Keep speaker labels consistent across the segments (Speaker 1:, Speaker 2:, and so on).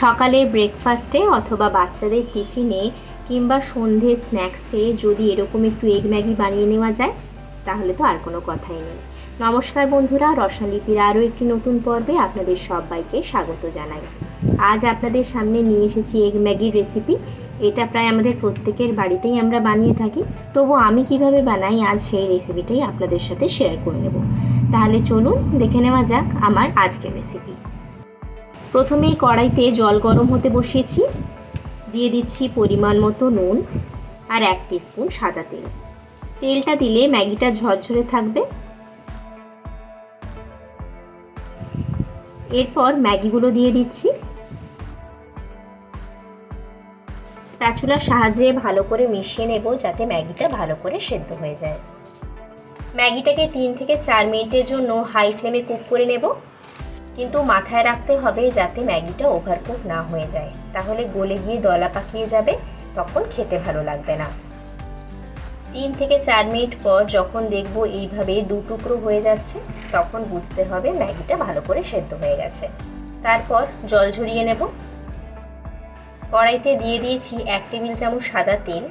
Speaker 1: সকালে ব্রেকফাস্টে অথবা বাচ্চাদের টিফিনে কিংবা সন্ধে স্ন্যাক্সে যদি এরকম একটু এগ ম্যাগি বানিয়ে নেওয়া যায়, তাহলে তো আর কোনো কথাই নেই। নমস্কার বন্ধুরা রসনালিপির আরও একটি নতুন পর্বে আপনাদের সবাইকে স্বাগত জানাই। আজ আপনাদের সামনে নিয়ে এসেছি এগ ম্যাগির রেসিপি এটা প্রায় আমাদের প্রত্যেকের বাড়িতেই আমরা বানিয়ে থাকি। তবু আমি কীভাবে বানাই, আজ সেই রেসিপিটাই আপনাদের সাথে শেয়ার করে নেব। তাহলে চলুন দেখে নেওয়া যাক আমার আজকের রেসিপি প্রথমেই কড়াইতে জল গরম হতে বসিয়েছি। দিয়ে দিচ্ছি পরিমাণ মতো নুন আর এক স্পুন সাদা তেল। তেলটা দিলে ম্যাগিটা ঝরঝরে থাকবে। এরপর ম্যাগিগুলো দিয়ে দিচ্ছি। স্প্যাচুলার সাহায্যে ভালো করে মিশিয়ে নেব যাতে ম্যাগিটা ভালো করে সেদ্ধ হয়ে যায়। ম্যাগিটাকে তিন থেকে চার মিনিটের জন্য হাই ফ্লেমে কুক করে নেব। কিন্তু মাথায় রাখতে হবে যাতে ম্যাগিটা ওভারকুক না হয়ে যায়। তাহলে গলে গিয়ে দলা পাকিয়ে যাবে, তখন খেতে ভালো লাগবে না। তিন থেকে চার মিনিট পর যখন দেখব এইভাবে দু টুকরো হয়ে যাচ্ছে, তখন বুঝতে হবে ম্যাগিটা ভালো করে সেদ্ধ হয়ে গেছে। তারপর জল ঝরিয়ে নেব। কড়াইতে দিয়ে দিয়েছি এক টেবিল চামচ সাদা তেল।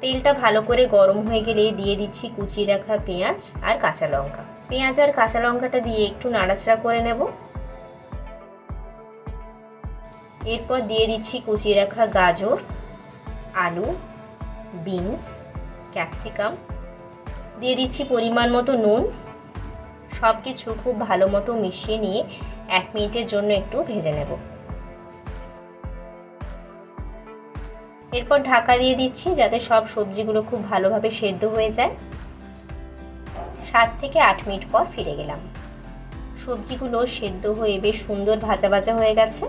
Speaker 1: তেলটা ভালো করে গরম হয়ে গেলে দিয়ে দিচ্ছি কুচিয়ে রাখা পেঁয়াজ আর কাঁচা লঙ্কা। পেঁয়াজ আর কাঁচা লঙ্কাটা দিয়ে একটু নাড়াচাড়া করে নেব। এরপর দিয়ে দিচ্ছি কুচিয়ে রাখা গাজর, আলু, বিনস, ক্যাপসিকাম। দিয়ে দিচ্ছি পরিমাণ মতো নুন। সব কিছু খুব ভালো মতো মিশিয়ে নিয়ে এক মিনিটের জন্য একটু ভেজে নেব। এরপর ঢাকা দিয়ে দিচ্ছি যাতে সব সবজিগুলো খুব ভালোভাবে সেদ্ধ হয়ে যায়। সাত থেকে আট মিনিট পর ফিরে গেলাম। সবজিগুলো সেদ্ধ হয়ে বেশ সুন্দর ভাজা ভাজা হয়ে গেছে।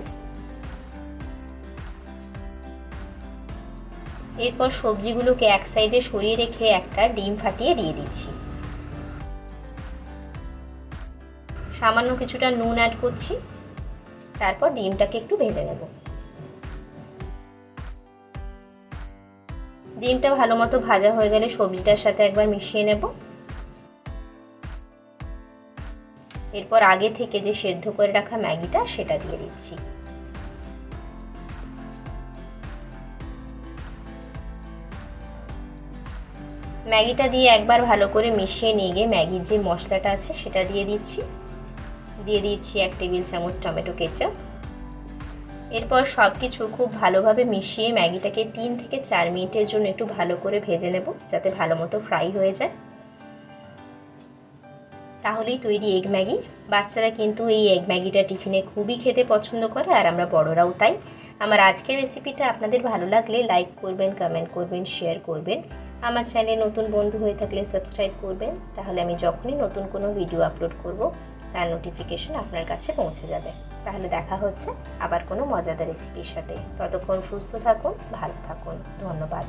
Speaker 1: এরপর সবজিগুলোকে এক সাইডে সরিয়ে রেখে একটা ডিম ফাটিয়ে দিয়ে দিচ্ছি। সামান্য কিছুটা নুন অ্যাড করছি। তারপর ডিমটাকে একটু ভেজে নেব। ডিমটা ভালো মতো ভাজা হয়ে গেলে সবজিটার সাথে একবার মিশিয়ে নেব। এরপর আগে থেকে যে সেদ্ধ করে রাখা ম্যাগিটা সেটা দিয়ে দিচ্ছি। ম্যাগিটা দিয়ে একবার ভালো করে মিশিয়ে নিয়ে গিয়ে ম্যাগির যে মশলাটা আছে সেটা দিয়ে দিচ্ছি। দিয়ে দিচ্ছি এক টেবিল চামচ টমেটো কেচাপ। এরপর সব কিছু খুব ভালোভাবে মিশিয়ে ম্যাগিটাকে তিন থেকে চার মিনিটের জন্য একটু ভালো করে ভেজে নেব, যাতে ভালো মতো ফ্রাই হয়ে যায়। তাহলেই তৈরি এগ ম্যাগি। বাচ্চারা কিন্তু এই এগ ম্যাগিটা টিফিনে খুবই খেতে পছন্দ করে, আর আমরা বড়রাও তাই। আমার আজকের রেসিপিটা আপনাদের ভালো লাগলে লাইক করবেন কমেন্ট করবেন শেয়ার করবেন। আমার চ্যানেলে নতুন বন্ধু হয়ে থাকলে সাবস্ক্রাইব করবেন। তাহলে আমি যখনই নতুন কোনো ভিডিও আপলোড করব, তার নোটিফিকেশন আপনার কাছে পৌঁছে যাবে। তাহলে দেখা হচ্ছে আবার কোনো মজাদার রেসিপির সাথে। ততক্ষণ সুস্থ থাকুন, ভালো থাকুন। ধন্যবাদ।